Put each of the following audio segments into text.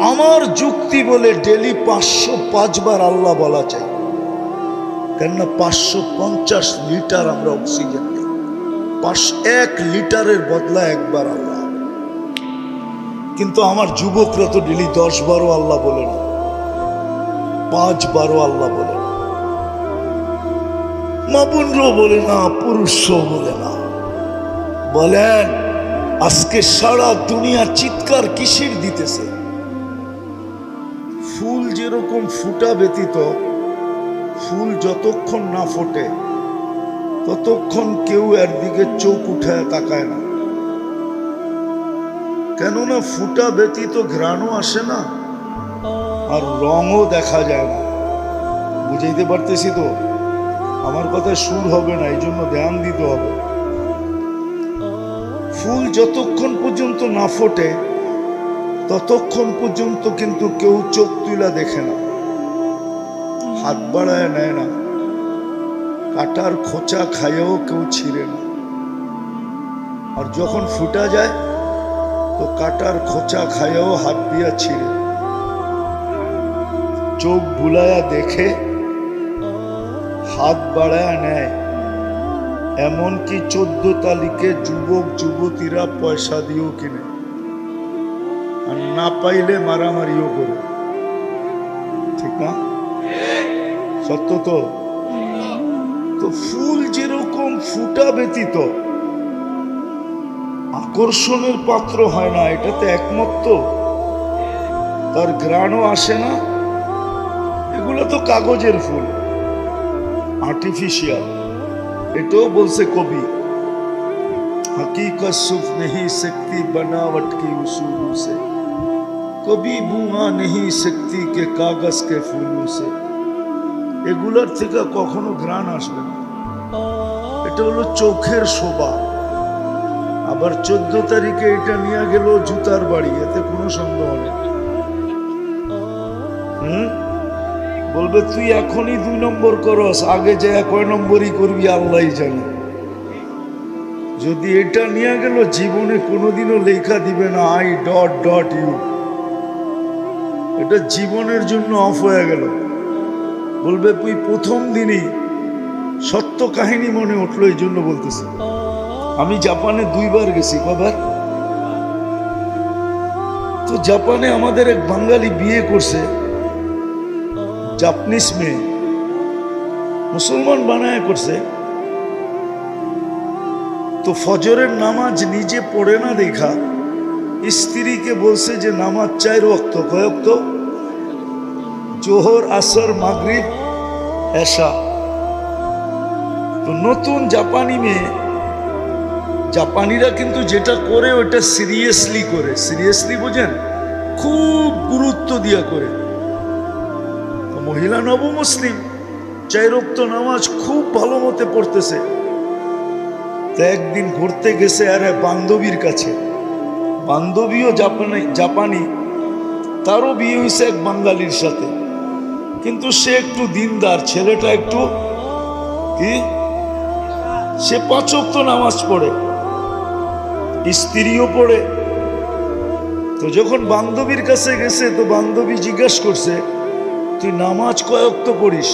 আমার যুক্তি বলে ডেলি পাঁচশো পাঁচবার আল্লাহ বলা চাই। কেননা পাঁচশো পঞ্চাশ লিটার আমরা অক্সিজেন নিই পাঁচ এক লিটারের বদলা একবার আল্লাহ। কিন্তু আমার যুবকরা তো ডেলি দশ বারো আল্লাহ বলে না। পাঁচ বারো আল্লাহ বলে না। মা বলে না পুরুষও বলে না। বলেন, আজকে সারা দুনিয়া চিৎকার কিসের দিতেছে? ফুল যেরকম ফুটা ব্যতীত, ফুল যতক্ষণ না ফোটে, ততক্ষণ কেউ এর দিকে চোখ উঠায় তাকায় না। কেননা ফুটা ব্যতীত ঘ্রাণও আসে না আর রঙও দেখা যায় না। বুঝাইতে পারতেছি তো? আমার কথায় সুর হবে না এই জন্য ধ্যান দিতে হবে। ফুল যতক্ষণ পর্যন্ত না ফোটে ততক্ষণ পর্যন্ত কিন্তু কেউ চোখ তুলা দেখে না। হাত বাড়ায় নেয় না। কাটার খোঁচা খাইয়েও কেউ ছিঁড়ে না। আর যখন ফুটা যায়, তো কাটার খোঁচা খাইয়েও হাত দিয়া ছিঁড়ে। চোখ বুলায়া দেখে, হাত বাড়ায় নেয়। এমনকি চোদ্দ তালিকে যুবক যুবতীরা পয়সা দিয়েও কিনে। আর না পাইলে মারামারিও করে ঠিক না সত্য তো তো ফুল যেরকম ফুটা ব্যতীত আকর্ষণের পাত্র হয় না এটাতে একমত তো তার ঘ্রাণও আসে না এগুলো তো কাগজের ফুল আর্টিফিশিয়াল এটাও বলছে কবি हकीकत सुख नहीं सकती बनावट की उसूलों से কবি বুয়া নেহি শক্তি কে কাগজকে ফুলুসে এগুলোর থেকে কখনো ঘ্রাণ আসবে না এটা হলো চোখের শোভা আবার চোদ্দ তারিখে এটা নিয়ে গেল জুতার বাড়ি এতে কোনো সন্দেহ নেই হুম বলবে তুই এখনই দুই নম্বর করস আগে যে কয় নম্বরই করবি আল্লাহ জানে। যদি এটা নিয়ে গেল জীবনে কোনোদিনও লেখা দিবে না আই ডট ডট ইউ এটা জীবনের জন্য অফ হয়ে গেল। বলবে, তুই প্রথম দিনই সত্য কাহিনী মনে উঠল এই জন্য বলতেছি। আমি জাপানে দুইবার গেছি কবার তো জাপানে আমাদের এক বাঙালি বিয়ে করছে জাপানিস মেয়ে। মুসলমান বানায় করছে। তো ফজরের নামাজ নিজে পড়ে না দেখা স্ত্রীকে বলছে যে নামাজ চাই রক্ত কয়ক্ত জোহর, আসর, মাগরিব, এশা। তো নতুন জাপানি মেয়ে, জাপানিরা কিন্তু যেটা করে ওটা সিরিয়াসলি করে। সিরিয়াসলি বোঝেন? খুব গুরুত্ব দিয়া করে। মহিলা নব মুসলিম চাই রক্ত নামাজ খুব ভালো মতে পড়তেছে। একদিন ঘুরতে গেছে আর বান্ধবীর কাছে। বান্ধবীও জাপানি জাপানি, তারও বিয়ে হয়েছে এক বাঙালির সাথে। কিন্তু সে একটু দিনদার, ছেলেটা একটু কি? সে পাঁচক তো নামাজ পড়ে, স্ত্রীও পড়ে। তো যখন বান্ধবীর কাছে গেছে, তো বান্ধবী জিজ্ঞেস করছে, তুই নামাজ কয়েক তো পড়িস?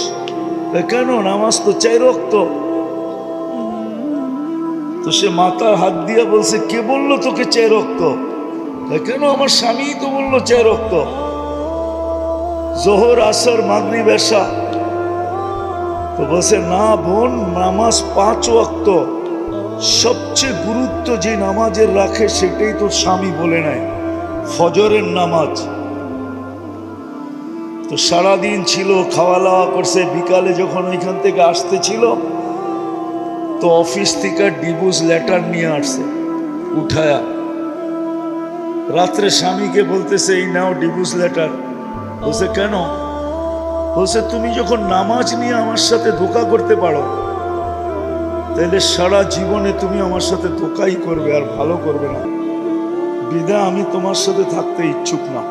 কেন? নামাজ তো চাই রক্ত তো সে মাথার হাত দিয়া বলছে, কে বলল তোকে চাই রক্ত কেন আমার স্বামী তো বলল চাই রক্ত? জোহর, আসর মাগনি বেশা তো বলছে, না বোন, নামাজ পাঁচ ওয়াক্ত। সবচেয়ে গুরুত্ব যে নামাজের রাখে সেটাই তোর স্বামী বলে নেয়, ফজরের নামাজ। তো সারাদিন ছিল খাওয়া দাওয়া করছে, বিকালে যখন ওইখান থেকে আসতে ছিল তো অফিস থেকে ডিভোর্স লেটার নিয়ে আসছে, উঠায়া। রাত্রে স্বামীকে বলতেছে, এই নাও ডিভোর্স লেটার বলছে, কেন? বলছে, তুমি যখন নামাজ নিয়ে আমার সাথে ধোকা করতে পারো, তাহলে সারা জীবনে তুমি আমার সাথে ধোকাই করবে আর ভালো করবে না। বিদা আমি তোমার সাথে থাকতে ইচ্ছুক না।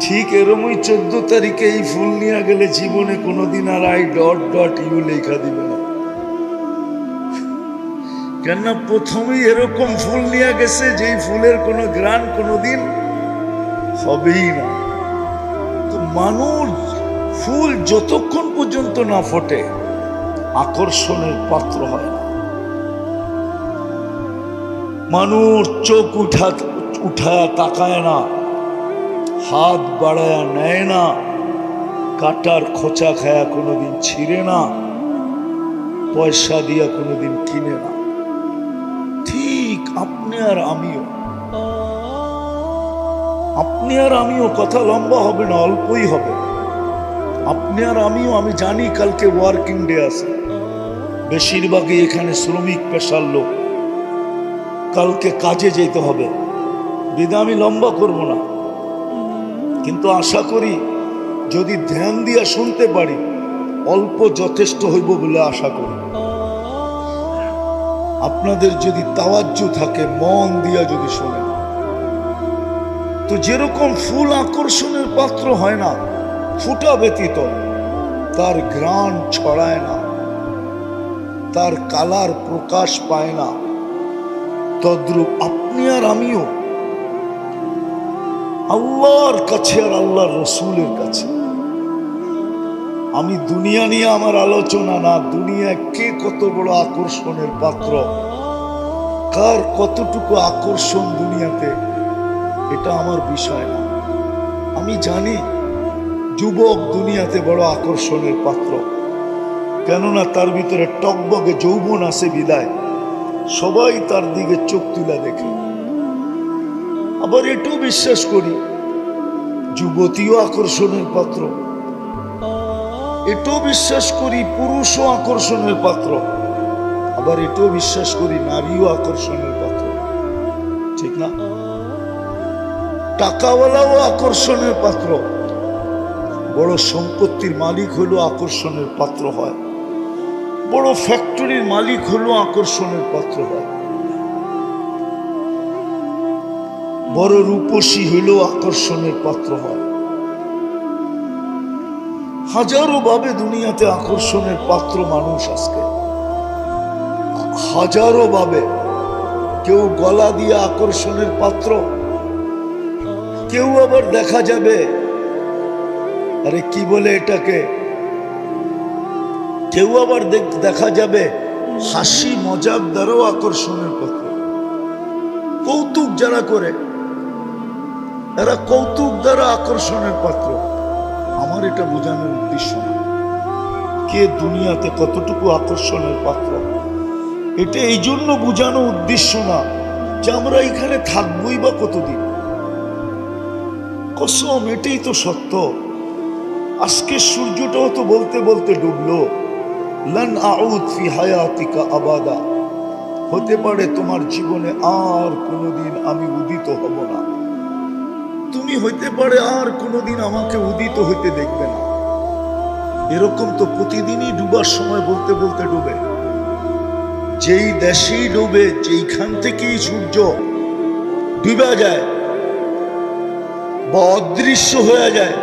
ঠিক এরমই চোদ্দ তারিখে এই ফুল নিয়ে গেলে জীবনে কোনোদিন আর আই ডট ডট ইউ লেখা দিবে না। কেননা প্রথমেই এরকম ফুল নিয়ে গেছে, যেই ফুলের কোনো গ্রান কোনোদিন হবেই না। তো মানুষ ফুল যতক্ষণ পর্যন্ত না ফোটে, আকর্ষণের পাত্র হয় না। মানুষ চোখ উঠা উঠায় তাকায় না, হাত বাড়ায় নেয় না, কাটার খোঁচা খায়া কোনোদিন ছিঁড়ে না, পয়সা দিয়া কোনোদিন কিনে না। আপনি আর আমিও। আপনি আর আমিও কথা লম্বা হবে না, অল্পই হবে। আপনি আর আমিও, আমি জানি কালকে ওয়ার্কিং ডে আছে। বেশিরভাগই এখানে শ্রমিক পেশার লোক। কালকে কাজে যেতে হবে। বিদা আমি লম্বা করব না। কিন্তু আশা করি, যদি ধ্যান দিয়া শুনতে পারি, অল্প যথেষ্ট হইব বলে আশা করি। আপনাদের যদি তাওয়াজ্জু থাকে, মন দিয়া যদি শোনেন। তো যেরকম ফুল আকর্ষণের পাত্র হয় না, ফুটা ব্যতীত, তার ঘ্রাণ ছড়ায় না, তার কালার প্রকাশ পায় না, তদ্রুপ আপনি আর আমিও আল্লাহর কাছে আর আল্লাহর রসুলের কাছে। আমি দুনিয়া নিয়ে আমার আলোচনা না দুনিয়া কে কত বড় আকর্ষণের পাত্র? কার কতটুকু আকর্ষণ দুনিয়াতে? এটা আমার বিষয় না। আমি জানি যুবক দুনিয়াতে বড় আকর্ষণের পাত্র। কেননা তার ভিতরে টকবগে যৌবন আছে বিদায়। সবাই তার দিকে চোখ তুলা দেখে। আবার এটাও বিশ্বাস করি, যুবতীও আকর্ষণের পাত্র। এটাও বিশ্বাস করি পুরুষও আকর্ষণের পাত্র। আবার এটাও বিশ্বাস করি নারীও আকর্ষণের পাত্র। ঠিক না? টাকাওয়ালাও আকর্ষণের পাত্র। বড় সম্পত্তির মালিক হলো আকর্ষণের পাত্র হয়। বড় ফ্যাক্টরির মালিক হলো আকর্ষণের পাত্র হয়। বড় রূপসী হইলেও আকর্ষণের পাত্র হয়। হাজারো ভাবে দুনিয়াতে আকর্ষণের পাত্র মানুষ আজকে। হাজারো ভাবে কেউ গলা দিয়ে আকর্ষণের পাত্র, কেউ আবার দেখা যাবে। আরে কি বলে এটাকে? কেউ আবার দেখ- যাবে হাসি মজাক দ্বারাও আকর্ষণের পাত্র। কৌতুক যারা করে, এরা কৌতুক দ্বারা আকর্ষণের পাত্র। আমার এটা বোঝানোর উদ্দেশ্য না। কে দুনিয়াতে কতটুকু আকর্ষণের পাত্র? এটা এই জন্য বোঝানো উদ্দেশ্য না যে আমরা এখানে থাকবোই বা কতদিন। কসম, এটাই তো সত্য। আজকে সূর্যটাও তো বলতে বলতে ডুবলো। লন আউদ হায়াতিকা আবাদা। হতে পারে তোমার জীবনে আর কোনোদিন আমি উদিত হব না। তুমি হইতে পারে আর কোনোদিন আমাকে উদিত হইতে দেখবে না। এরকম তো প্রতিদিনই ডুবার সময় বলতে বলতে ডুবে। যেই দেশেই ডুবে, যেইখান থেকেই সূর্য ডুবা যায়, বা অদৃশ্য হয়ে যায়,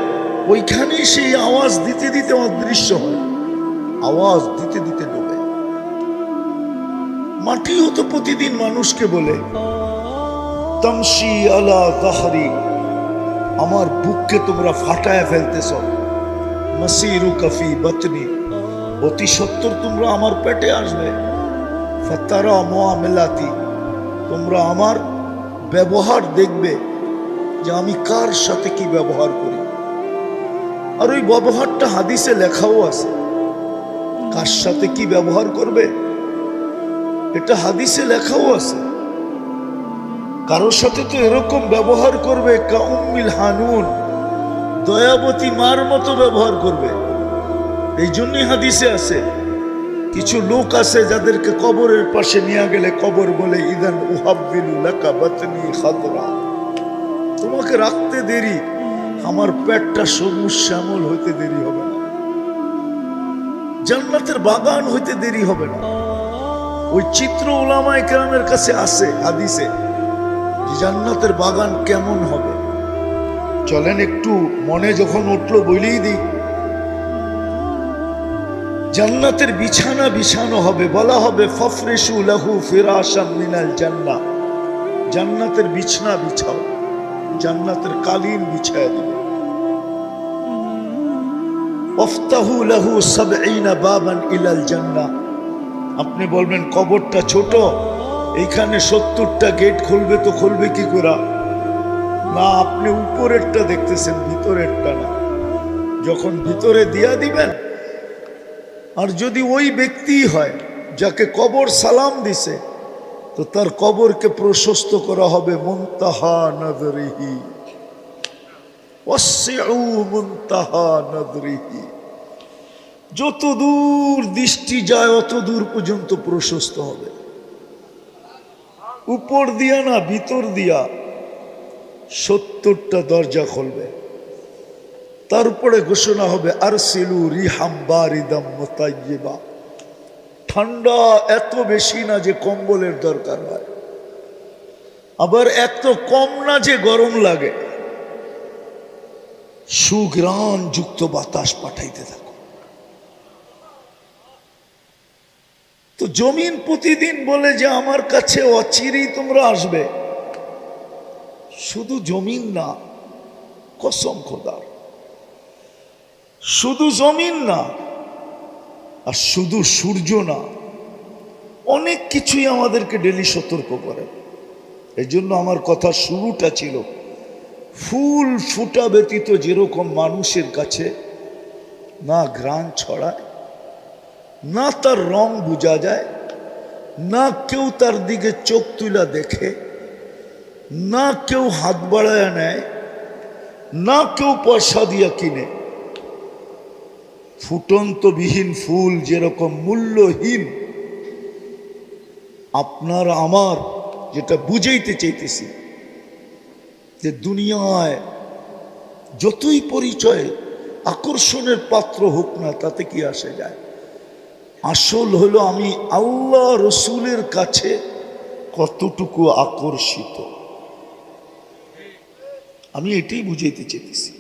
ওইখানেই সেই আওয়াজ দিতে দিতে অদৃশ্য হয়। আওয়াজ দিতে দিতে ডুবে। মাটিও তো প্রতিদিন মানুষকে বলে তমসি আলা গাহরি আমার বুককে তোমরা ফাটায় ফেলতেছ। মাসিরু কফি বতনি, অতি সত্তর তোমরা আমার পেটে আসবে। ফাতারা মোয়ামেলাতি, তোমরা আমার ব্যবহার দেখবে যে আমি কার সাথে কি ব্যবহার করি। আর ওই ব্যবহারটা হাদিসে লেখাও আছে। কার সাথে কি ব্যবহার করবে? এটা হাদিসে লেখাও আছে। কারোর সাথে তো এরকম ব্যবহার করবে কাউমিল হানুন। দয়াবতী মার মতো ব্যবহার করবে। এই জন্যই হাদিসে আছে, কিছু লোক আছে যাদেরকে কবরের পাশে নিয়ে গেলে কবর বলে, ইদান উহাবিলু লাকা বাতনি তোমাকে রাখতে দেরি, আমার পেটটা সবুজ শ্যামল হইতে দেরি হবে না। জান্নাতের বাগান হইতে দেরি হবে না। ওই চিত্র ওলামায় কেরামের কাছে আছে হাদিসে। জান্নাতের বাগান কেমন হবে? চলেন একটু মনে যখন উঠল বলেই দিই। জান্নাতের বিছানা বিছানো হবে বলা হবে ফফরেশু লাহু ফিরাশাম মিনাল জান্নাহ জান্নাতের বিছানা বিছাও জান্নাতের কালীন বিছায় দিবে। অফতাহু লাহু সাবঈনা বাবান ইলাল জান্নাহ আপনি বলবেন কবরটা ছোট। এইখানে সত্তরটা গেট খুলবে তো খুলবে কি করে? না, আপনি উপরেরটা দেখতেছেন, ভিতরেরটা না। যখন ভিতরে দিয়া দিবেন, আর যদি ওই ব্যক্তিই হয় যাকে কবর সালাম দিছে, তো তার কবরকে প্রশস্ত করা হবে মুনতাহা নদরিহি। যত দূর দৃষ্টি যায় অত দূর পর্যন্ত প্রশস্ত হবে। উপর দিয়া না ভিতর দিয়া সত্তরটা দরজা খুলবে। তারপরে ঘোষণা হবে আর সিলু রিহাম বারিদাম মোতাইবা ঠান্ডা এত বেশি না যে কম্বলের দরকার হয়। আবার এত কম না যে গরম লাগে। সুগ্রাণ যুক্ত বাতাস পাঠাইতে থাকো। তো জমিন প্রতিদিন বলে যে আমার কাছে অচিরেই তোমরা আসবে। শুধু জমিন না, কসম খোদার। শুধু জমিন না, আর শুধু সূর্য না, অনেক কিছুই আমাদেরকে ডেলি সতর্ক করে। এই জন্য আমার কথা শুরুটা ছিল, ফুল ফুটা ব্যতীত যেরকম মানুষের কাছে না ঘ্রাণ ছড়ায় না তার রং বোঝা যায়, না কেউ তার দিকে চোখ তুলা দেখে, না কেউ হাত বাড়ায় নেয়, না কেউ পয়সা দিয়া কিনে। ফুটন্তবিহীন ফুল যেরকম মূল্যহীন, আপনার আমার যেটা বুঝাইতে চাইতেছি, যে দুনিয়ায় যতই পরিচয় আকর্ষণের পাত্র হোক না, তাতে কি আসে যায়? আসল হলো আমি আল্লাহ রসুলের কাছে কতটুকু আকর্ষিত। আমি এটাই বুঝাইতে চেয়েছি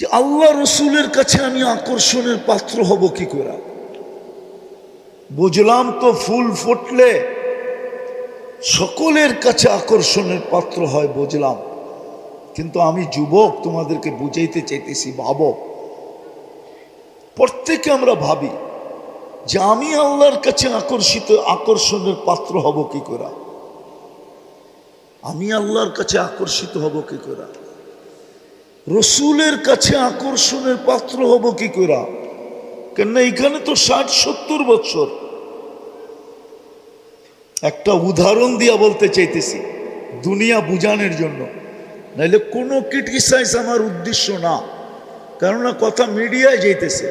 যে আল্লাহ রসুলের কাছে আমি আকর্ষণের পাত্র হব কি করে? বুঝলাম তো ফুল ফুটলে সকলের কাছে আকর্ষণের পাত্র হয়, বুঝলাম। কিন্তু আমি যুবক, তোমাদেরকে বুঝাইতে চাইতেছি ভাবো প্রত্যেকে আমরা ভাবি যে আমি আল্লাহর কাছে আকর্ষিত, আকর্ষণের পাত্র হব কি করে? আমি আল্লাহর কাছে আকর্ষিত হব কি করে? রসুলের কাছে আকর্ষণের পাত্র হব কি করে? কেননা এখানে তো ষাট, সত্তর বছর। একটা উদাহরণ দিয়া বলতে চাইতেছি, দুনিয়া বুঝানোর জন্য। নাইলে কোনো ক্রিটিসাইজ আমার উদ্দেশ্য না। কেননা কথা মিডিয়ায় যাইতেছে।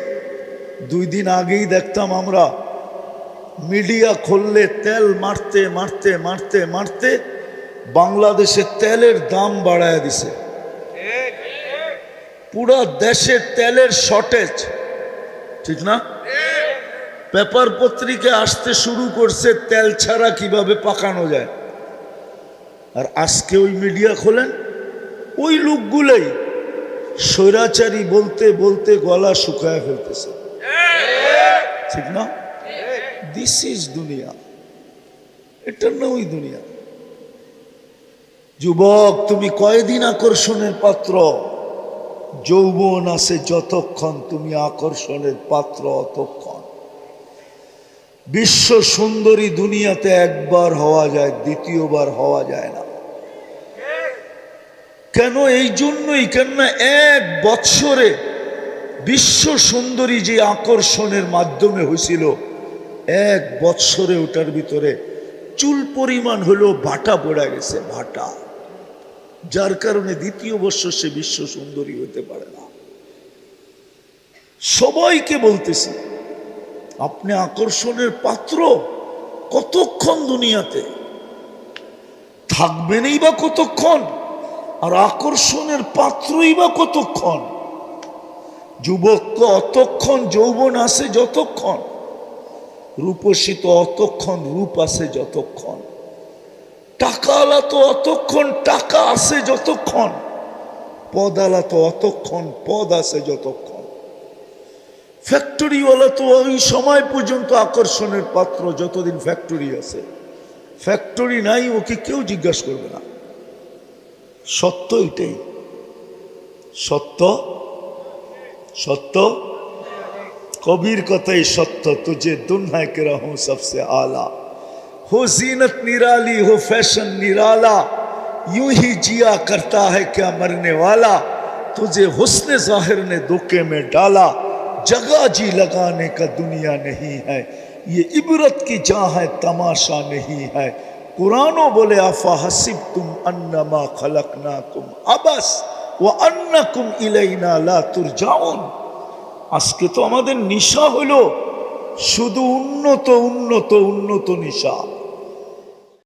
দুই দিন আগেই দেখতাম আমরা মিডিয়া খুললে তেল মারতে মারতে মারতে মারতে বাংলাদেশে তেলের দাম বাড়ায় দিছে। পুরা দেশে তেলের শর্টেজ ঠিক না? পেপার পত্রিকা আসতে শুরু করছে, তেল ছাড়া কীভাবে পাকানো যায়? আর আজকে ওই মিডিয়া খোলেন, ওই লোকগুলোই স্বৈরাচারী বলতে বলতে গলা শুকায় ফেলতেছে। ঠিক না? দিস ইজ দুনিয়া। এটার না ওই দুনিয়া। যুবক, তুমি কয়দিন আকর্ষণের পাত্র? যৌবন আছে যতক্ষণ তুমি আকর্ষণের পাত্র অতক্ষণ। বিশ্ব সুন্দরী দুনিয়াতে একবার হওয়া যায়, দ্বিতীয়বার হওয়া যায় না। কেন এই জন্যই? কেননা এক বৎসরে বিশ্ব সুন্দরী যে আকর্ষণের মাধ্যমে হয়েছিল, এক বৎসরে ওটার ভিতরে চুল পরিমাণ হলো ভাটা পড়ে গেছে, ভাটা। যার কারণে দ্বিতীয় বৎসর সে বিশ্ব সুন্দরী হতে পারে না। সবাইকে বলতেছি, আপনি আকর্ষণের পাত্র কতক্ষণ দুনিয়াতে? থাকবেনই বা কতক্ষণ? আর আকর্ষণের পাত্রই বা কতক্ষণ? যুবককে অতক্ষণ, যৌবন আসে যতক্ষণ। রূপসী তো অতক্ষণ, রূপ আসে যতক্ষণ। টাকাওয়ালা তো অতক্ষণ, টাকা আসে যতক্ষণ। পদালা তো অতক্ষণ, পদ আসে যতক্ষণ। ফ্যাক্টরিওয়ালা তো ওই সময় পর্যন্ত আকর্ষণের পাত্র, যতদিন ফ্যাক্টরি আছে। ফ্যাক্টরি নাই, ওকে কেউ জিজ্ঞাসা করবে না। सत्य सत्य সত্য? সত্য? কবির কথাই সত্য। তুঝে দুনহায় কেরা হো সবসে हो जीनत निराली हो फ़ैशन निराला यूँ ही जिया करता है क्या मरने वाला तुझे हुस्न ज़ाहिर ने धोखे में डाला जगा जी लगाने का दुनिया नहीं है ये इबरत की जहाँ है तमाशा नहीं है কোরআনও বলে, আফা হাসিব তুম আন্নামা খালাক না কুম আবাস ও আন্না কুম ইলাইনা লা তুর আজকে তো আমাদের নিশা হলো শুধু উন্নত উন্নত উন্নত নিশা।